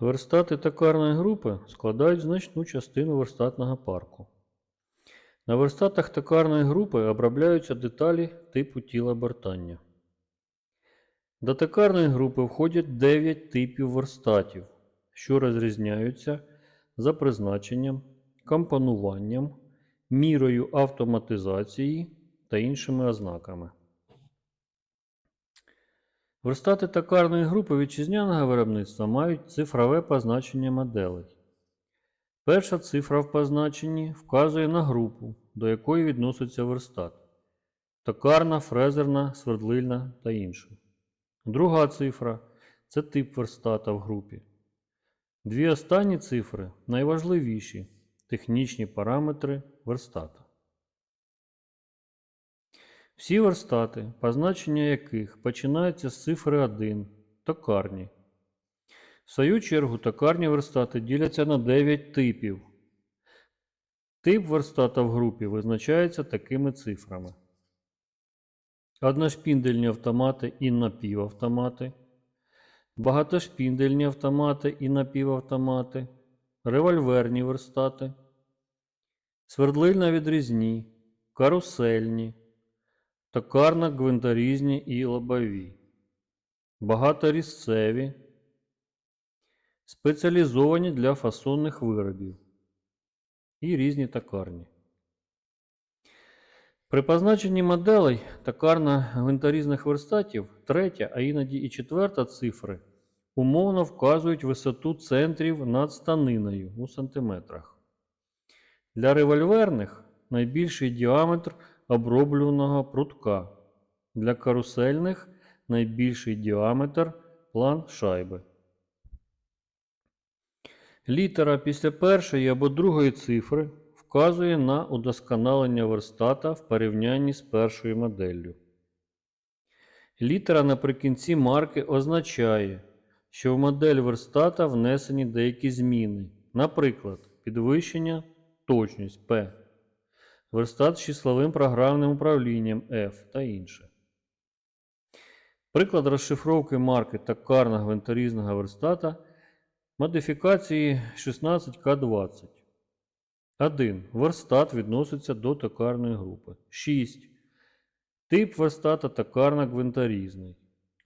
Верстати токарної групи складають значну частину верстатного парку. На верстатах токарної групи обробляються деталі типу тіла обертання. До токарної групи входять 9 типів верстатів, що розрізняються за призначенням, компонуванням, мірою автоматизації та іншими ознаками. Верстати токарної групи вітчизняного виробництва мають цифрове позначення моделей. Перша цифра в позначенні вказує на групу, до якої відноситься верстат токарна, фрезерна, свердлильна та інша. Друга цифра це тип верстата в групі. Дві останні цифри найважливіші технічні параметри верстата. Всі верстати, позначення яких починаються з цифри 1 токарні. В свою чергу токарні верстати діляться на 9 типів. Тип верстата в групі визначається такими цифрами: одношпіндельні автомати і напівавтомати, багатошпіндельні автомати і напівавтомати, револьверні верстати, свердлильно-відрізні, карусельні, токарно-гвинторізні і лобові, багаторізцеві, спеціалізовані для фасонних виробів і різні токарні. При позначенні моделей токарно-гвинторізних верстатів третя, а іноді і четверта цифри умовно вказують висоту центрів над станиною у сантиметрах. Для револьверних найбільший діаметр оброблюваного прутка. Для карусельних найбільший діаметр план шайби. Літера після першої або другої цифри вказує на удосконалення верстата в порівнянні з першою моделлю. Літера наприкінці марки означає, що в модель верстата внесені деякі зміни, наприклад, підвищення точність P, верстат з числовим програмним управлінням F та інше. Приклад розшифровки марки токарно-гвинторізного верстата модифікації 16К20. 1. Верстат відноситься до токарної групи. 6. Тип верстата токарно-гвинторізний.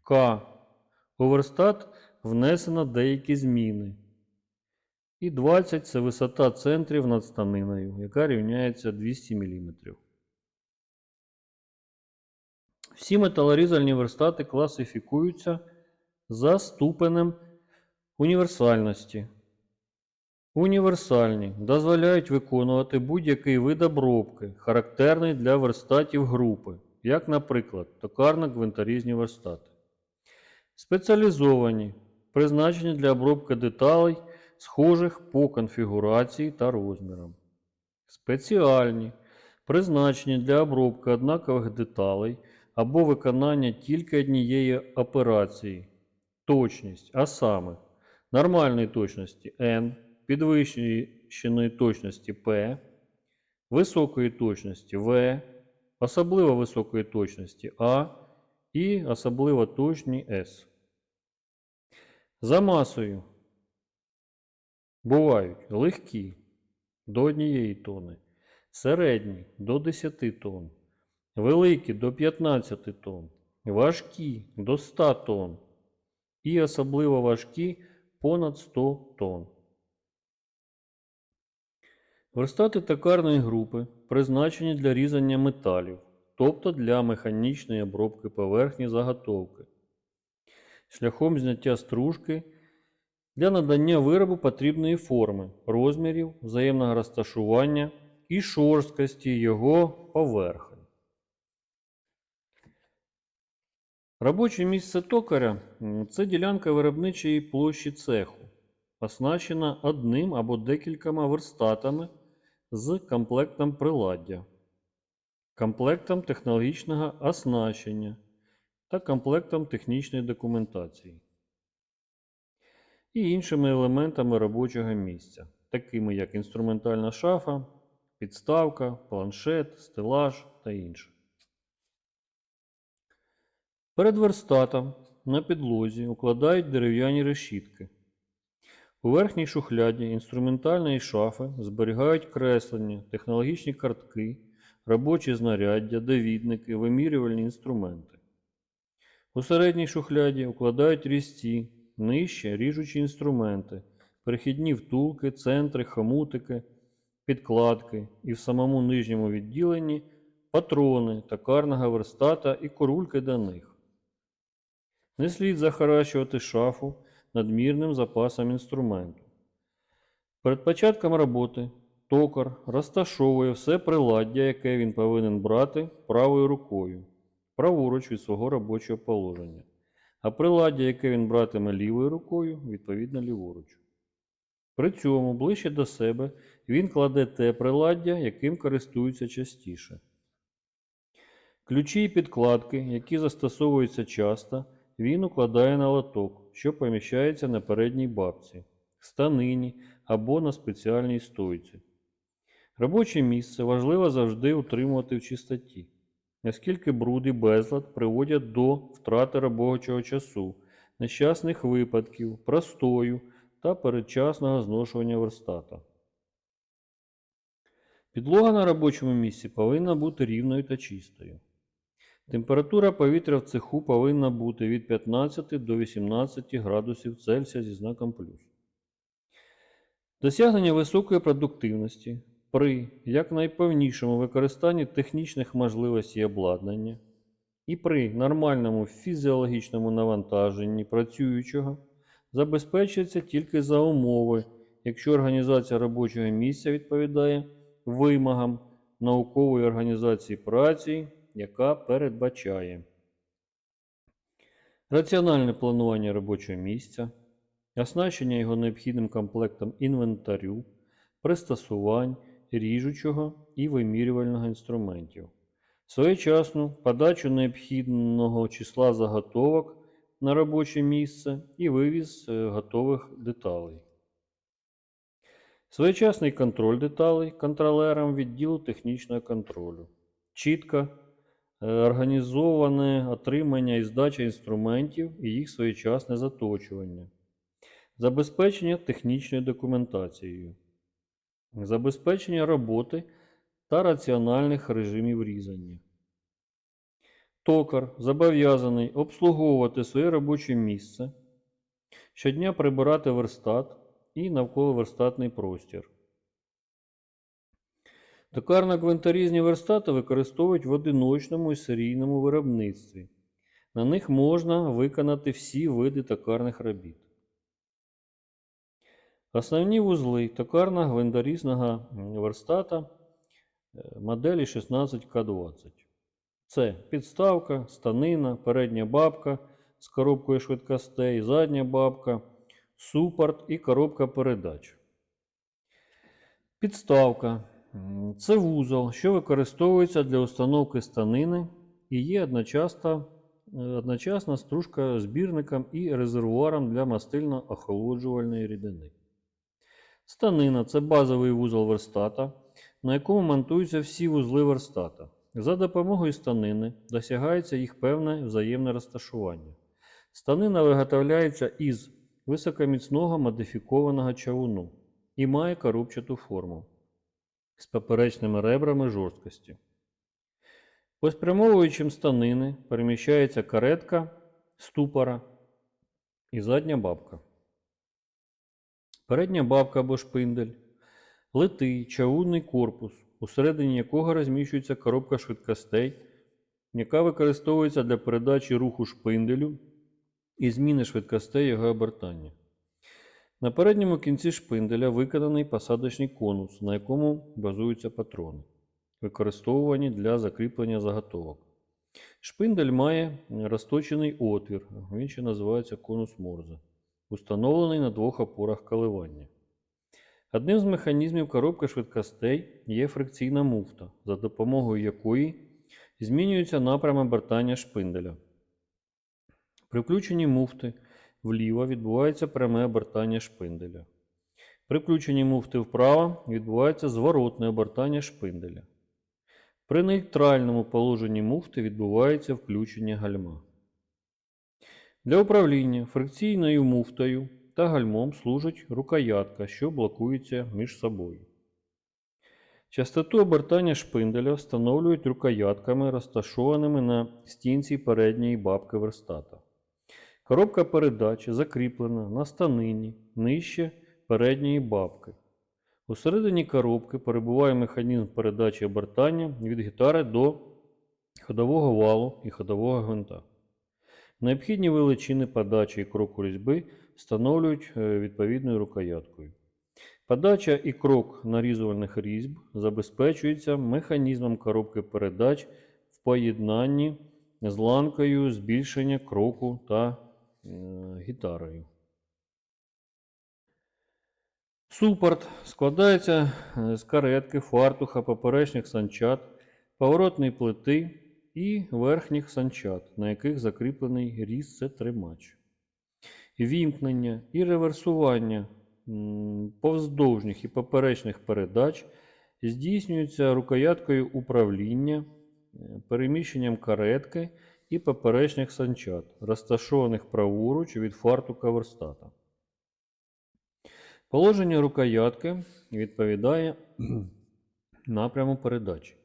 К. У верстат внесено деякі зміни. І 20 це висота центрів над станиною, яка рівняється 200 мм. Всі металорізальні верстати класифікуються за ступенем універсальності. Універсальні дозволяють виконувати будь-який вид обробки, характерний для верстатів групи, як, наприклад, токарно-гвинторізні верстати. Спеціалізовані призначені для обробки деталей, схожих по конфігурації та розмірам. Спеціальні призначені для обробки однакових деталей або виконання тільки однієї операції. Точність, а саме нормальної точності N, підвищеної точності P, високої точності V, особливо високої точності А і особливо точні S. За масою бувають легкі до 1 тони, середні до 10 тонн, великі до 15 тонн, важкі до 100 тонн і особливо важкі понад 100 тонн. Верстати токарної групи призначені для різання металів, тобто для механічної обробки поверхні заготовки, шляхом зняття стружки для надання виробу потрібної форми, розмірів, взаємного розташування і шорсткості його поверхень. Робоче місце токаря це ділянка виробничої площі цеху, оснащена одним або декількома верстатами з комплектом приладдя, комплектом технологічного оснащення та комплектом технічної документації і іншими елементами робочого місця, такими як інструментальна шафа, підставка, планшет, стелаж та інше. Перед верстатом на підлозі укладають дерев'яні решітки. У верхній шухляді інструментальної шафи зберігають креслення, технологічні картки, робочі знаряддя, довідники, вимірювальні інструменти. У середній шухляді укладають різці, нижче ріжучі інструменти, перехідні втулки, центри, хомутики, підкладки і в самому нижньому відділенні патрони, токарного верстата і корульки до них. Не слід захаращувати шафу надмірним запасом інструменту. Перед початком роботи токар розташовує все приладдя, яке він повинен брати правою рукою, праворуч від свого робочого положення, а приладдя, яке він братиме лівою рукою, відповідно ліворуч. При цьому ближче до себе він кладе те приладдя, яким користується частіше. Ключі і підкладки, які застосовуються часто, він укладає на лоток, що поміщається на передній бабці, станині або на спеціальній стойці. Робоче місце важливо завжди утримувати в чистоті, оскільки бруд і безлад приводять до втрати робочого часу, нещасних випадків, простою та передчасного зношування верстата. Підлога на робочому місці повинна бути рівною та чистою. Температура повітря в цеху повинна бути від 15 до 18 градусів Цельсія зі знаком плюс. Досягнення високої продуктивності при якнайповнішому використанні технічних можливостей обладнання і при нормальному фізіологічному навантаженні працюючого забезпечується тільки за умови, якщо організація робочого місця відповідає вимогам наукової організації праці, яка передбачає. Раціональне планування робочого місця, оснащення його необхідним комплектом інвентарю, пристосувань, ріжучого і вимірювального інструментів, своєчасну подачу необхідного числа заготовок на робоче місце і вивіз е, готових деталей. Своєчасний контроль деталей контролером відділу технічного контролю. Чітко е, організоване отримання і здача інструментів і їх своєчасне заточування. Забезпечення технічною документацією. Забезпечення роботи та раціональних режимів різання. Токар зобов'язаний обслуговувати своє робоче місце, щодня прибирати верстат і навколоверстатний простір. Токарно-гвинторізні верстати використовують в одиночному і серійному виробництві. На них можна виконати всі види токарних робіт. Основні вузли токарно-гвинторізного верстата е, моделі 16К20. Це підставка, станина, передня бабка з коробкою швидкостей, задня бабка, супорт і коробка передач. Підставка це вузол, що використовується для установки станини і є одночасно, е, одночасна стружка збірником і резервуаром для мастильно-охолоджувальної рідини. Станина це базовий вузол верстата, на якому монтуються всі вузли верстата. За допомогою станини досягається їх певне взаємне розташування. Станина виготовляється із високоміцного модифікованого чавуну і має коробчату форму з поперечними ребрами жорсткості. По спрямовуючим станини переміщається каретка, ступора і задня бабка. Передня бабка або шпиндель, литий чавунний корпус, усередині якого розміщується коробка швидкостей, яка використовується для передачі руху шпинделю і зміни швидкостей його обертання. На передньому кінці шпинделя виконаний посадочний конус, на якому базуються патрони, використовувані для закріплення заготовок. Шпиндель має розточений отвір, він ще називається конус Морзе, установлений на двох опорах коливання. Одним з механізмів коробки швидкостей є фрикційна муфта, за допомогою якої змінюється напрям обертання шпинделя. При включенні муфти вліво відбувається пряме обертання шпинделя. При включенні муфти вправо відбувається зворотне обертання шпинделя. При нейтральному положенні муфти відбувається включення гальма. Для управління фрикційною муфтою та гальмом служить рукоятка, що блокується між собою. Частоту обертання шпинделя встановлюють рукоятками, розташованими на стінці передньої бабки верстата. Коробка передач закріплена на станині нижче передньої бабки. Усередині коробки перебуває механізм передачі обертання від гітари до ходового валу і ходового гвинта. Необхідні величини подачі і кроку різьби встановлюють е, відповідною рукояткою. Подача і крок нарізувальних різьб забезпечується механізмом коробки передач в поєднанні з ланкою збільшення кроку та е, гітарою. Супорт складається е, з каретки, фартуха, поперечних санчат, поворотної плити і верхніх санчат, на яких закріплений різце-тримач. Вімкнення і реверсування повздовжніх і поперечних передач здійснюються рукояткою управління, е, переміщенням каретки і поперечних санчат, розташованих праворуч від фартука верстата. Положення рукоятки відповідає напряму передачі.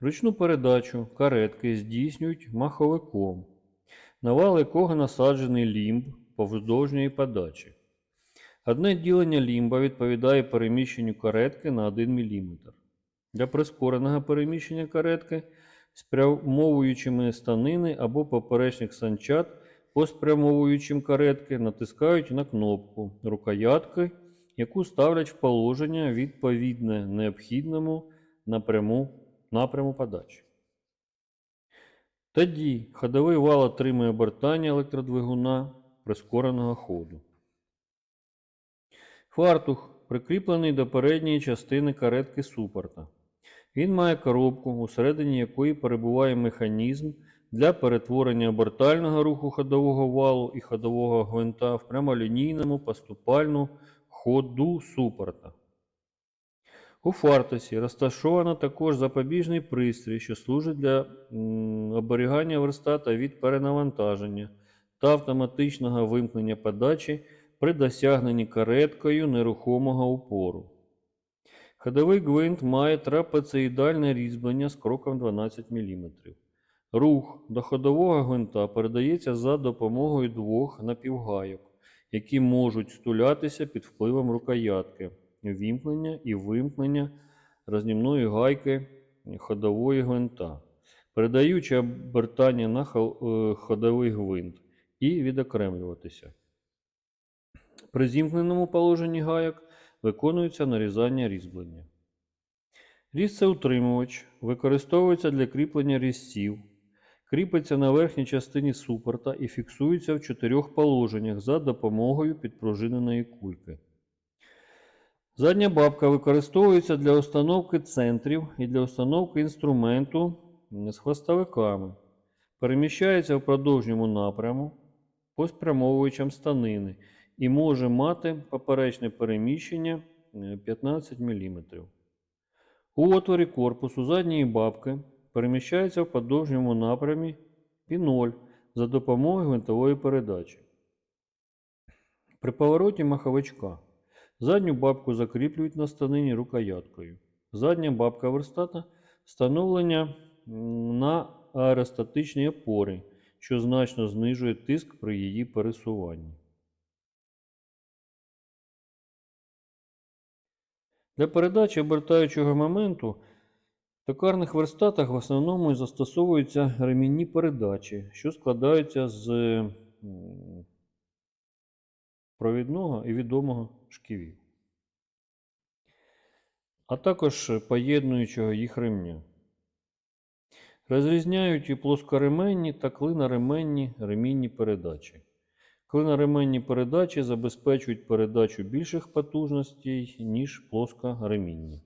Ручну передачу каретки здійснюють маховиком, на вал якого насаджений лімб повздовжньої подачі. Одне ділення лімба відповідає переміщенню каретки на 1 мм. Для прискореного переміщення каретки спрямовуючими станини або поперечних санчат по спрямовуючим каретки натискають на кнопку рукоятки, яку ставлять в положення відповідне необхідному напряму, напряму подачі. Тоді ходовий вал отримує обертання електродвигуна прискореного ходу. Фартух прикріплений до передньої частини каретки супорта. Він має коробку, усередині якої перебуває механізм для перетворення обертального руху ходового валу і ходового гвинта в прямолінійному поступальну ходу супорта. У фартусі розташовано також запобіжний пристрій, що служить для оберігання верстата від перенавантаження та автоматичного вимкнення подачі при досягненні кареткою нерухомого упору. Ходовий гвинт має трапециїдальне різьблення з кроком 12 мм. Рух до ходового гвинта передається за допомогою двох напівгайок, які можуть стулятися під впливом рукоятки, вімкнення і вимкнення рознімної гайки ходової гвинта, передаючи обертання на е, ходовий гвинт і відокремлюватися. При зімкненому положенні гайок виконується нарізання різьблення. Різцеутримувач використовується для кріплення різців, кріпиться на верхній частині супорта і фіксується в чотирьох положеннях за допомогою підпружиненої кульки. Задня бабка використовується для установки центрів і для установки інструменту з хвостовиками. Переміщається в продовжньому напряму по спрямовуючам станини і може мати поперечне переміщення е, 15 мм. У отворі корпусу задньої бабки переміщається в подовжньому напрямі піноль за допомогою гвинтової передачі. При повороті маховичка задню бабку закріплюють на станині рукояткою. Задня бабка верстата встановлення на аеростатичній опорі, що значно знижує тиск при її пересуванні. Для передачі обертаючого моменту в токарних верстатах в основному застосовуються ремінні передачі, що складаються з провідного і відомого шківів, а також поєднуючого їх ремня. Розрізняють і плоскоременні та клиноременні ремінні передачі. Клиноременні передачі забезпечують передачу більших потужностей, ніж плоскоремінні.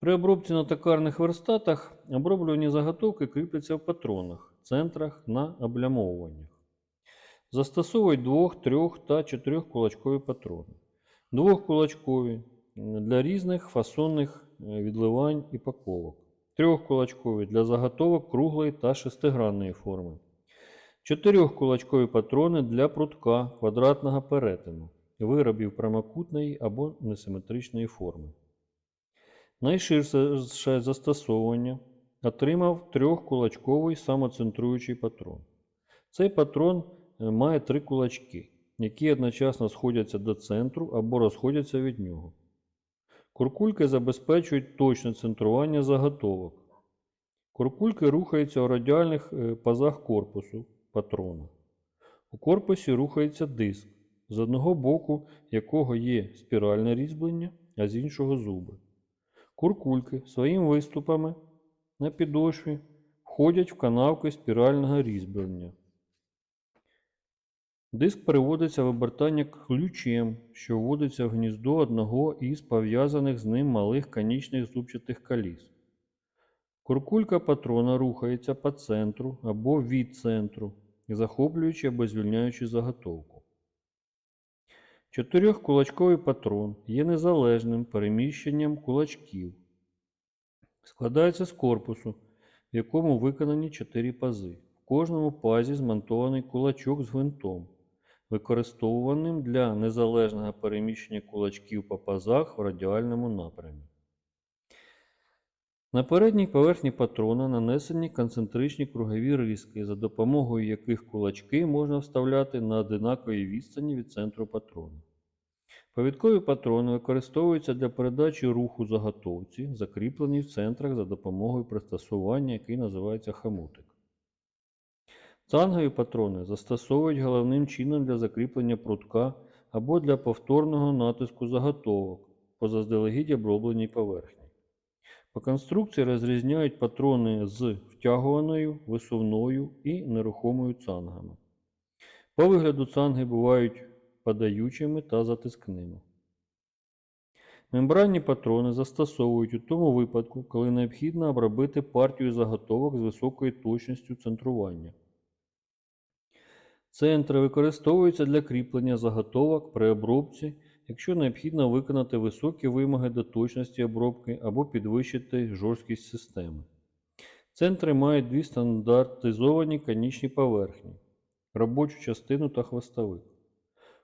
При обробці на токарних верстатах оброблювані заготовки кріпляться в патронах, центрах на облямовуваннях. Застосовують двох, трьох та чотирьох кулачкові патрони. Двохкулачкові для різних фасонних е, відливань і паковок. Трьохкулачкові для заготовок круглої та шестигранної форми. Чотирьохкулачкові патрони для прутка квадратного перетину, виробів прямокутної або несиметричної форми. Найширше застосовування отримав трьохкулачковий самоцентруючий патрон. Цей патрон має три кулачки, які одночасно сходяться до центру або розходяться від нього. Куркульки забезпечують точне центрування заготовок. Куркульки рухаються у радіальних е, пазах корпусу патрона. У корпусі рухається диск, з одного боку якого є спіральне різьблення, а з іншого зуби. Куркульки своїми виступами на підошві входять в канавки спірального різьблення. Диск переводиться в обертання ключем, що вводиться в гніздо одного із пов'язаних з ним малих конічних зубчатих коліс. Куркулька патрона рухається по центру або від центру, захоплюючи або звільняючи заготовку. Чотирьохкулачковий патрон є незалежним переміщенням кулачків. Складається з корпусу, в якому виконані чотири пази. В кожному пазі змонтований кулачок з гвинтом, використовуваним для незалежного переміщення кулачків по пазах в радіальному напрямі. На передній поверхні патрона нанесені концентричні кругові риски, за допомогою яких кулачки можна вставляти на одинаковій відстані від центру патрона. Повідкові патрони використовуються для передачі руху заготовці, закріплені в центрах за допомогою пристосування, який називається хомутик. Цангові патрони застосовують головним чином для закріплення прутка або для повторного натиску заготовок по заздалегідь обробленій поверхні. По конструкції розрізняють патрони з втягуваною, висувною і нерухомою цангами. По вигляду цанги бувають подаючими та затискними. Мембранні патрони застосовують у тому випадку, коли необхідно обробити партію заготовок з високою точністю центрування. Центри використовуються для кріплення заготовок при обробці, якщо необхідно виконати високі вимоги до точності обробки або підвищити жорсткість системи. Центри мають дві стандартизовані конічні поверхні робочу частину та хвостовик.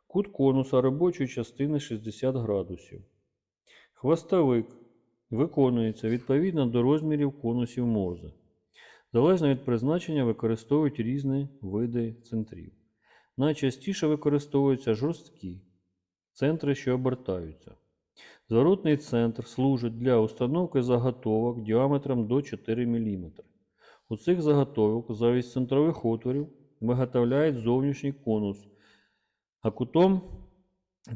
Кут конуса робочої частини 60 градусів. Хвостовик виконується відповідно до розмірів конусів морзе. Залежно від призначення використовують різні види центрів. Найчастіше використовуються жорсткі центри, що обертаються. Зворотний центр служить для установки заготовок діаметром до 4 мм. У цих заготовок замість центрових отворів виготовляють зовнішній конус, а кутом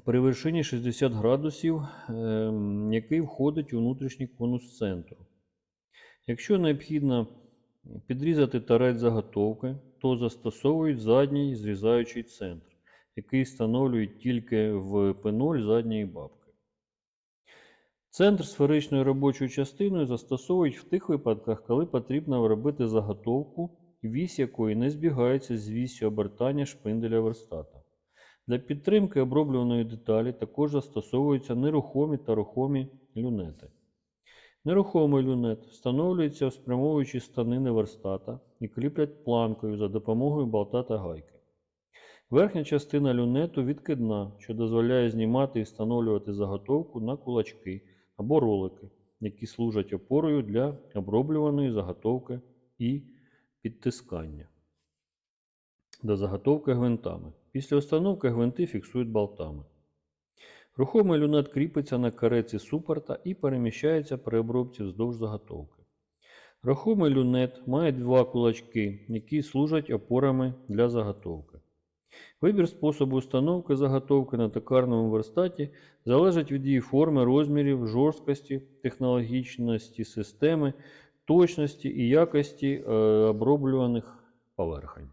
при вершині 60 градусів, ем, який входить у внутрішній конус центру. Якщо необхідно підрізати тарець заготовки, то застосовують задній зрізаючий центр, який встановлюють тільки в P0 задньої бабки. Центр сферичною робочою частиною застосовують в тих випадках, коли потрібно робити заготовку, вісь якої не збігається з вісю обертання шпинделя верстата. Для підтримки оброблюваної деталі також застосовуються нерухомі та рухомі люнети. Нерухомий люнет встановлюється в спрямовуючі станини верстата і кріплять планкою за допомогою болта та гайки. Верхня частина люнету відкидна, що дозволяє знімати і встановлювати заготовку на кулачки або ролики, які служать опорою для оброблюваної заготовки і підтискання до заготовки гвинтами. Після установки гвинти фіксують болтами. Рухомий люнет кріпиться на кареці супорта і переміщається при обробці вздовж заготовки. Рухомий люнет має два кулачки, які служать опорами для заготовки. Вибір способу установки заготовки на токарному верстаті залежить від її форми, розмірів, жорсткості, технологічності системи, точності і якості е, оброблюваних поверхень.